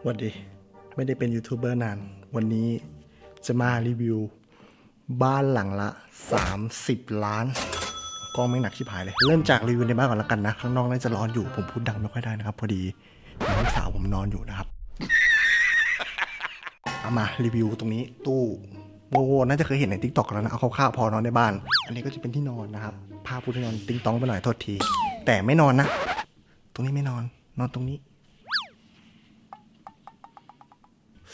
สวัสดี ไม่ได้เป็นยูทูบเบอร์นาน วันนี้จะมารีวิว บ้านหลังละ 30 ล้าน กล้องไม่หนักชิบหายเลย เริ่มจากรีวิวในบ้านก่อนละกันนะ ข้างนอกน่าจะร้อนอยู่ ผมพูดดังไม่ค่อยได้นะครับ พอดีน้องสาวผมนอนอยู่นะครับ เอามารีวิวตรงนี้ตู้โวโวน่าจะเคยเห็นในทิกตอกแล้วนะ เอาคร่าวๆพอนอนในบ้าน อันนี้ก็จะเป็นที่นอนนะครับผ้าปูที่นอน ติ้งตองไปหน่อยโทษที แต่ไม่นอนนะ ตรงนี้ไม่นอน นอนตรงนี้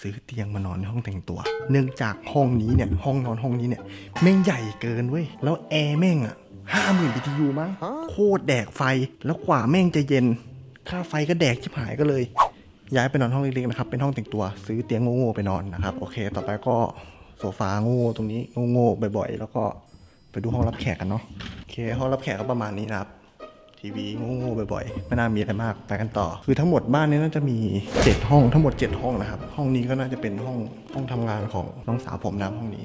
ซื้อเตียงมานอนในห้องแต่งตัว เนื่องจากห้องนี้เนี่ยห้องนอนห้องนี้เนี่ยแม่งใหญ่เกินเว้ยแล้วแอร์แม่งอะห้าหมื่น BTU มั้งโคตรแดกไฟแล้วกว่าแม่งจะเย็น ค่าไฟก็แดกชิบหายก็เลย ย้ายไปนอนห้องเล็กๆนะครับเป็นห้องแต่งตัว ซื้อเตียงโง่ๆไปนอนนะครับโอเค ต่อไปก็โซฟาโง่ตรงนี้โง่ๆบ่อย ๆ แล้วก็ไปดูห้องรับแขกกันเนาะโอเคห้องรับแขกก็ประมาณนี้นะครับ ทีวีโง่ๆบ่อยๆไม่น่ามีอะไรมากไปกันต่อ คือทั้งหมดบ้านนี้น่าจะมี 7 ห้องทั้งหมด 7 ห้องนะครับ ห้องนี้ก็น่าจะเป็นห้องห้องทำงานของน้องสาวผมนะครับห้องนี้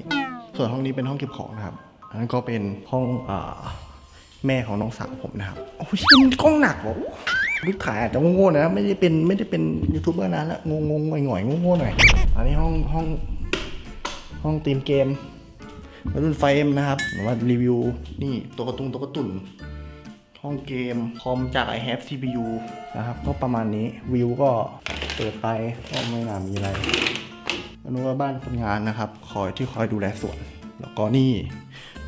ส่วนห้องนี้เป็นห้องเก็บของนะครับอันนั้นก็เป็นห้องอ่าแม่ของน้องสาวผมนะครับโอ้ยมันกล้องหนักว่ะรูปถ่ายอาจจะโง่ๆนะไม่ได้เป็นไม่ได้เป็นยูทูบเบอร์นานละงงๆหง่อยๆโง่ๆหน่อยอันนี้ห้องห้องห้องตีมเกมวัยรุ่นไฟเอ็มนะครับหรือว่ารีวิวนี่ตัวการะตุงตัวการะตุ่น ห้องเกม คอมจาก i have CPU นะครับ ก็ประมาณนี้วิวก็เปิดไปก็ไม่น่ามีอะไรอนนู้นก็บ้านคนงานนะครับ คอยที่คอยดูแลสวน แล้วก็นี่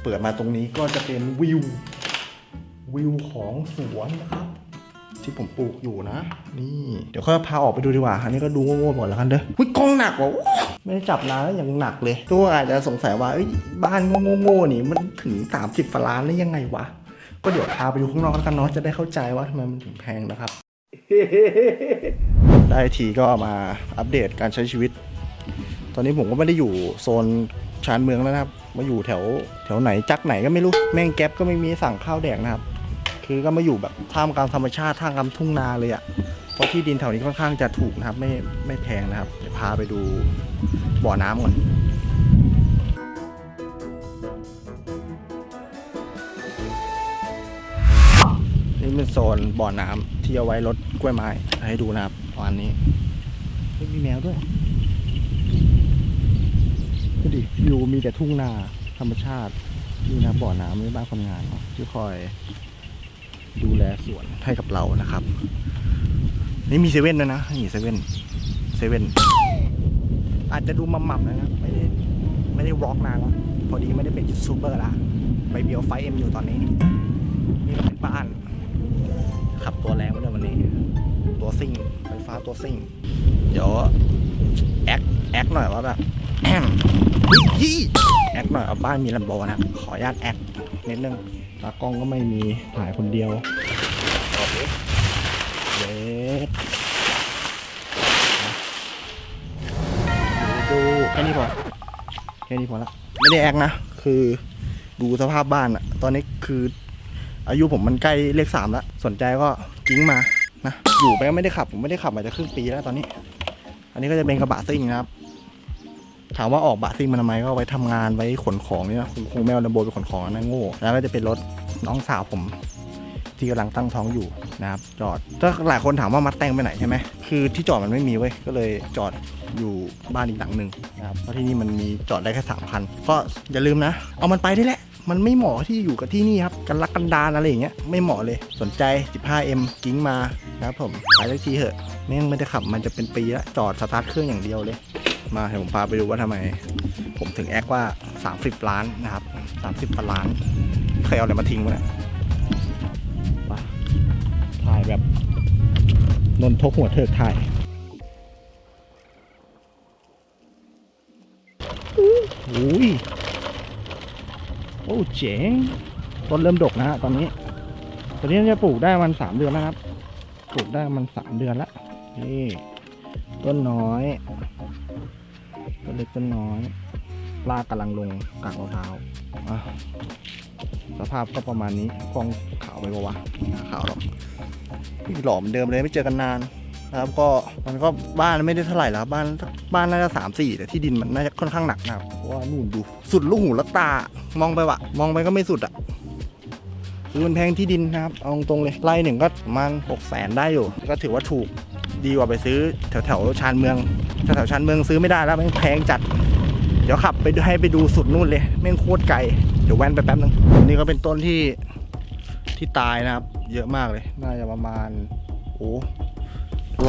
เปิดมาตรงนี้ก็จะเป็นวิว วิวของสวนนะครับ ที่ผมปลูกอยู่นะ นี่ เดี๋ยวค่อยพาออกไปดูดีกว่า อันนี้ก็ดูโง่ๆหมดแล้วกันเด้อหุ้ยกล้องหนักว่ะไม่ได้จับนานแล้วยังหนักเลยตัวอาจจะสงสัยว่าบ้านโง่ๆๆนี่มันถึง 30ฟล้านได้ยังไงวะ ก็เดี๋ยวพาไปดูข้างนอกแล้วกันเนาะจะได้เข้าใจว่าทำไมมันถึงแพงนะครับ ได้ทีก็มาอัปเดตการใช้ชีวิต ตอนนี้ผมก็ไม่ได้อยู่โซนชานเมืองแล้วนะครับ มาอยู่แถวแถวไหนจักไหนก็ไม่รู้ แม่งแก๊ปก็ไม่มีสั่งข้าวแดกนะครับ คือก็มาอยู่แบบท่ามกลางธรรมชาติท่ามกลางทุ่งนาเลยอะ่ะ เพราะที่ดินแถวนี้ค่อนข้างจะถูกนะครับ ไม่ไม่แพงนะครับ เดี๋ยวพาไปดูบ่อน้ำก่อน โซนบ่อน้ำที่เอาไว้รดกล้วยไม้ให้ดูนะครับประมาณนี้มีแมวด้วยดูดิวิวมีแต่ทุ่งนาธรรมชาตินี่นะบ่อน้ำในบ้านคนงานที่คอยดูแลสวนให้กับเรานะครับ นี่มีเซเว่นด้วยนะนี่เซเว่นเซเว่นอาจจะดูมัมๆนะครับไม่ได้ไม่ได้ร็อกนานแล้วพอดีไม่ได้เป็นยูทูบเบอร์ละไปเบียวไฟเอ็มอยู่ตอนนี้นี่เป็นบ้าน ขับตัวแรงมาด้วยวันนี้ ตัวซิ่งไฟฟ้าตัวซิ่ง เดี๋ยวแอคแอคหน่อยว่าแบบแอมอุ๊ยยี่แอคหน่อยเอาบ้านมีลำโบนะ ขออนุญาตแอคนิดนึงตากล้องก็ไม่มีถ่ายคนเดียวเด็ดดูแค่นี้พอแค่นี้พอละไม่ได้แอคนะ คือดูสภาพบ้านอะตอนนี้คือ อายุผมมันใกล้เลขสามแล้วสนใจก็กิ้งมานะอยู่ไปก็ไม่ได้ขับ ผมไม่ได้ขับมาจะครึ่งปีแล้วตอนนี้ อันนี้ก็จะเป็นกระบะซิ่งนะครับ ถามว่าออกบะซิ่งมาทำไมก็ไว้ทำงานไว้ขนของนี่นะคงคงไม่เอาลำโบไปขนของนะโง่แล้วก็จะเป็นรถน้องสาวผม ที่กำลังตั้งท้องอยู่นะครับ จอดถ้าหลายคนถามว่ามัดแต่งไปไหนใช่ไหมคือที่จอดมันไม่มีเว้ยก็เลยจอดอยู่บ้านอีกหลังหนึ่งนะครับเพราะที่นี่มันมีจอดได้แค่สามคันก็อย่าลืมนะ เอามันไปได้แหละ มันไม่เหมาะที่อยู่กับที่นี่ครับกันรักกันดานอะไรอย่างเงี้ยไม่เหมาะเลยสนใจ 15M กิ้งมานะครับผมไปสักทีเถอะแม่งม่ได้ขับมันจะเป็นปีละจอดสตาร์ทเครื่องอย่างเดียวเลย มาเดี๋ยวผมพาไปดูว่าทำไม ผมถึงแอคว่า 30 ล้านนะครับ 30ล้านเคยเอาอะไรมาทิ้งวะเนี่ยถ่ายแบบนนทกหัวเถิกถ่ายอุ้ย โอ้เจ๋งต้นเริ่มดกนะฮะตอนนี้ตอนนี้จะปลูกได้มันสามเดือนแล้วครับ ปลูกได้มันสามเดือนล้วนี่ต้นน้อยต้นเล็กต้นน้อยรากกำลังลงกางมะพร้าวสภาพก็ประมาณนี้กล้องขาวไปปะวะขาวหรอกพี่หล่อเหมือนเดิมเลยไม่เจอกันนาน นะครับก็มันก็บ้านไม่ได้เท่าไหร่แล้วบ้านบ้านน่าจะสามสี่แต่ที่ดินมันน่าจะค่อนข้างหนักนะครับเพราะว่านู่นดู สุดลูกหูลูกตามองไปวะมองไปก็ไม่สุดอะคือมันแพงที่ดินนะครับเอาตรงเลยไร่หนึ่งก็ประมาณหกแสนได้อยู่ ก็ถือว่าถูกดีกว่าไปซื้อแถวแถวๆชานเมืองแถวแถวๆชานเมืองซื้อไม่ได้แล้วม่งแพงจัด เดี๋ยวขับไปให้ไปดูสุดนู่นเลยแม่งโคตรไกลเดี๋ยวแว่นไปแป๊บนึงนี่ก็เป็นต้นที่ที่ตายนะครับ เยอะมากเลย น่าจะประมาณโอ้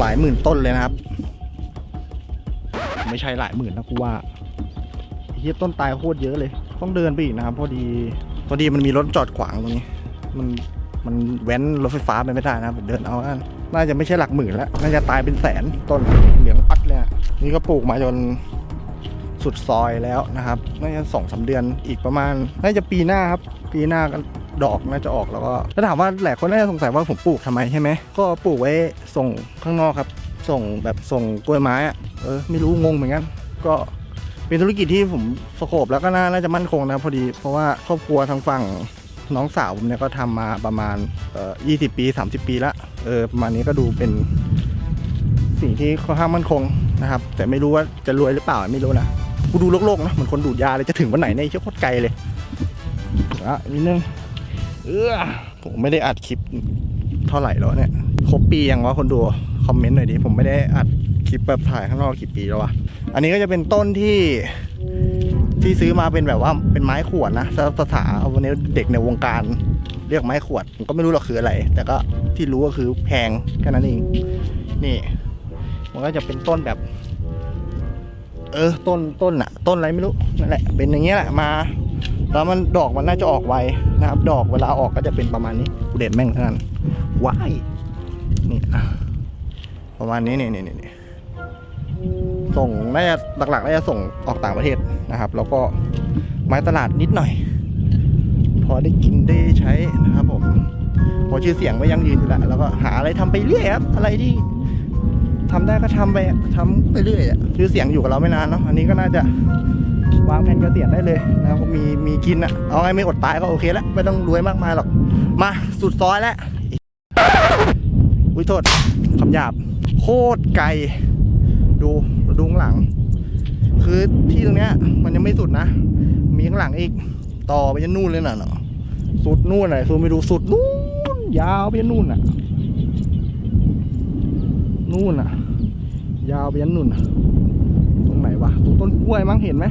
หลายหมื่นต้นเลยนะครับ ไม่ใช่หลายหมื่นนะกูว่าเฮียต้นตายโคตรเยอะเลย ต้องเดินไปอีกนะครับพอดีพอดีมันมีรถจอดขวางตรงนี้ มันมันแว้นรถไฟฟ้าไปไม่ได้นะครับเดินเอาอันน่าจะไม่ใช่หลักหมื่นแล้ว น่าจะตายเป็นแสนต้นเหลืองปัดเลยนี่ก็ปลูกมาจนสุดซอยแล้วนะครับ น่าจะสองสาเดือนอีกประมาณ น่าจะปีหน้าครับ ปีหน้าก็ ดอกน่าจะออกแล้วก็ถ้าถามว่าหลายคนน่าจะสงสัยว่าผมปลูกทำไมใช่ไหมก็ปลูกไว้ส่งข้างนอกครับ ส่งแบบส่งกล้วยไม้อะเออไม่รู้งงเหมือนกันก็เป็นธุรกิจที่ผมสโคบแล้วก็น่าจะมั่นคงนะพอดี เพราะว่าครอบครัวทางฝั่งน้องสาวผมเนี่ยก็ทำมาประมาณเอ่อ20 ปี 30 ปีละเออประมาณนี้ก็ดูเป็นสิ่งที่ค่อนข้างมั่นคงนะครับ แต่ไม่รู้ว่าจะรวยหรือเปล่าไม่รู้นะกูดูโลกๆนะเหมือนคนดูดยาเลยจะถึงวันไหนเนี่ยเชี่ยโคตรไกลเลยอะนิดนึง เออผมไม่ได้อัดคลิปเท่าไหร่แล้วเนี่ย ครบปียังวะคนดู คอมเมนต์หน่อยดิ ผมไม่ได้อัดคลิปแบบถ่ายข้างนอกกี่ปีแล้ววะ อันนี้ก็จะเป็นต้นที่ที่ซื้อมาเป็นแบบว่าเป็นไม้ขวดนะภาษาเอาวันนี้เด็กในวงการเรียกไม้ขวดผมก็ไม่รู้หรอกคืออะไร แต่ก็ที่รู้ก็คือแพงแค่นั้นเอง นี่ มันก็จะเป็นต้นแบบ เออต้นต้นอะต้นอะไรไม่รู้นั่นแหละเป็นอย่างเงี้ยแหละมา แล้วมันดอกมันน่าจะออกไวนะครับ ดอกเวลาออกก็จะเป็นประมาณนี้เด็ดแม่งเท่านั้นว้ายนี่ประมาณนี้นี่นี่นี่นี่ส่งน่าจะหลักๆน่าจะส่งออกต่างประเทศนะครับ แล้วก็ไม้ตลาดนิดหน่อย พอได้กินได้ใช้นะครับผมพอชื่อเสียงก็ยังยืนอยู่แล้วแล้วก็หาอะไรทำไปเรื่อยครับอะไรที่ทำได้ก็ทำไปอะทำไปเรื่อยอะชื่อเสียงอยู่กับเราไม่นานเนาะอันนี้ก็น่าจะ วางแผนเกษียณได้เลยนะครับมีมีกินอะเอาไงไม่อดตายก็โอเคแล้วไม่ต้องรวยมากมายหรอก มาสุดซอยแล้วอุ้ยโทษคำหยาบ โคตรไกล ดูดูข้างหลัง คือที่ตรงเนี้ย มันยังไม่สุดนะ มีข้างหลังอีก ต่อไปยันนู่นเลยน่ะเนาะสุดนู่นเลยซูมไปดูสุดนู่นยาวไปยันนู่นอะ นู่นอะ ยาวไปยันนู่นน่ะ ตรงไหนวะตรงต้นกล้วยมั้งเห็นไหม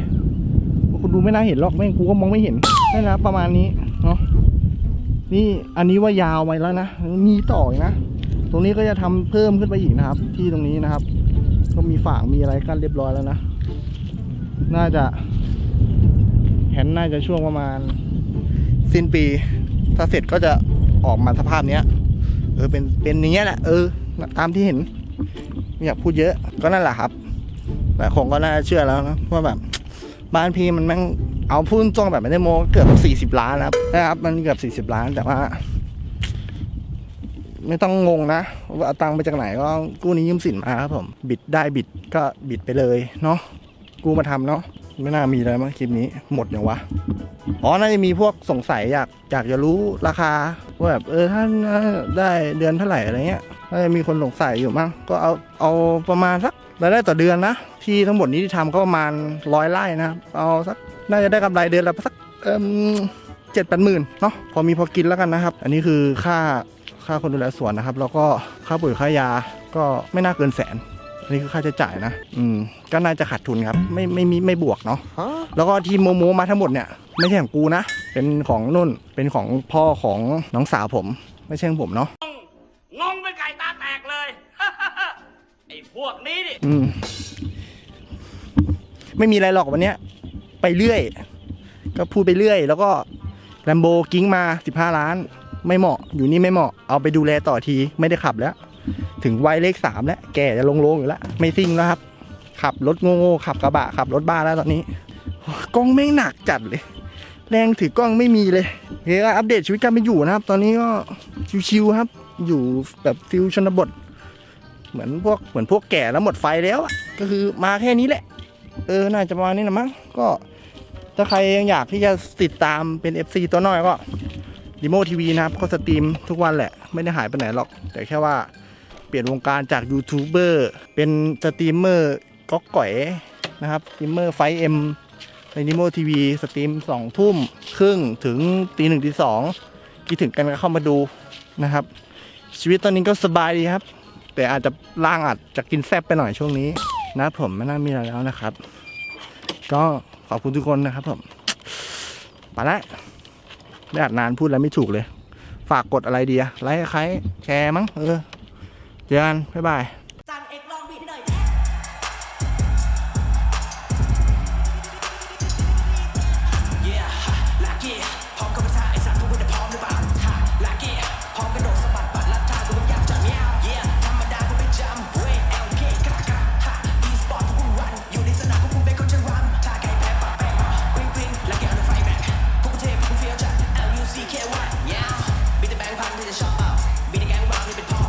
ดูไม่น่าเห็นหรอกแม่งกูก็มองไม่เห็นนั่นนะประมาณนี้เนาะนี่อันนี้ว่ายาวไปแล้วนะมีต่ออีกนะตรงนี้ก็จะทำเพิ่มขึ้นไปอีกนะครับ ที่ตรงนี้นะครับ ก็มีฝางมีอะไรกั้นเรียบร้อยแล้วนะน่าจะแผนน่าจะช่วงประมาณ สิ้นปี ถ้าเสร็จก็จะออกมาสภาพเนี้ย เออเป็นเป็นอย่างเงี้ยแหละเออ ตามที่เห็นไม่อยากพูดเยอะก็นั่นแหละครับแต่คงก็น่าเชื่อแล้วนะว่าแบบ บ้านพี่มันแม่งเอาพูดตรงแบบไม่ได้โมเกือบสี่สิบล้านนะครับนะครับ มันเกือบสี่สิบ40 ล้านแต่ว่า ไม่ต้องงงนะว่าเอาตังค์มาจากไหนก็กู้นี้ยืมสินมาครับผม บิดได้บิดก็บิดไปเลยเนาะกู้มาทำเนาะไม่น่ามีอะไรมั้งคลิปนี้หมดอย่างวะอ๋อน่าจะมีพวกสงสัยอยากอยากจะรู้ราคาว่าแบบเออท่านได้เดือนเท่าไหร่อะไรเงี้ยน่าจะมีคนสงสัยอยู่มั้งก็เอาเอาประมาณสัก รายได้ต่อเดือนนะ ที่ทั้งหมดนี้ที่ทำก็ประมาณร้อยไร่นะครับเอาสักน่าจะได้กำไรเดือนละสักเอ่มเจ็ดแปดหมื่นเนาะพอมีพอกินแล้วกันนะครับ อันนี้คือค่าค่าคนดูแลสวนนะครับ แล้วก็ค่าปุ๋ยค่ายาก็ไม่น่าเกินแสนอันนี้คือค่าใช้จ่ายนะ อืม ก็น่าจะขาดทุนครับ ไม่ไม่มีไม่บวกเนาะ แล้วก็ที่โมโมมาทั้งหมดเนี่ย ไม่ใช่ของกูนะ เป็นของนุ่น เป็นของพ่อของน้องสาวผม ไม่ใช่ของผมเนาะ วกนี้ดิอืม ไม่มีอะไรหรอกวันเนี้ย ไปเรื่อย ก็พูดไปเรื่อย แล้วก็แลมโบกิ้งมา 15 ล้าน ไม่เหมาะ อยู่นี่ไม่เหมาะ เอาไปดูแลต่อที ไม่ได้ขับแล้ว ถึงวัยเลขสามแล้ว แก่จะลงโลงอยู่แล้ว ไม่ซิ่งแล้วครับ ขับรถโง่ๆขับกระบะ ขับรถบ้าแล้วตอนนี้ กล้องไม่งหนักจัดเลย แรงถือกล้องไม่มีเลยเฮ้ยอัปเดตชีวิตการเป็นอยู่นะครับ ตอนนี้ก็ชิวๆครับ อยู่แบบฟิลชนบท เหมือนพวกเหมือนพวกแก่แล้วหมดไฟแล้วอะก็คือมาแค่นี้แหละ เออน่าจะประมาณนี้นะมั้งก็ถ้าใครยังอยากที่จะติดตามเป็น FC ตัวน้อยก็ดิโมทีวีนะครับก็สตรีมทุกวันแหละ ไม่ได้หายไปไหนหรอก แต่แค่ว่าเปลี่ยนวงการจากยูทูบเบอร์เป็นสตรีมเมอร์ก๊อกก๋อยนะครับสตรีมเมอร์ไฟเอ็มในดิโมทีวีสตรีมสองทุ่มครึ่งถึงตีหนึ่งตีสองคิดถึงกันก็เข้ามาดูนะครับ ชีวิตตอนนี้ก็สบายดีครับ แต่อาจจะล่างอาจจะกินแซบไปหน่อยช่วงนี้นะผมไม่น่ามีอะไรแล้วนะครับ ก็ขอบคุณทุกคนนะครับผมไปละไม่อาจนานพูดอะไรไม่ถูกเลย ฝากกดอะไรดีอะไลค์ใครแชร์มั้งเออเจอกันบ๊ายบาย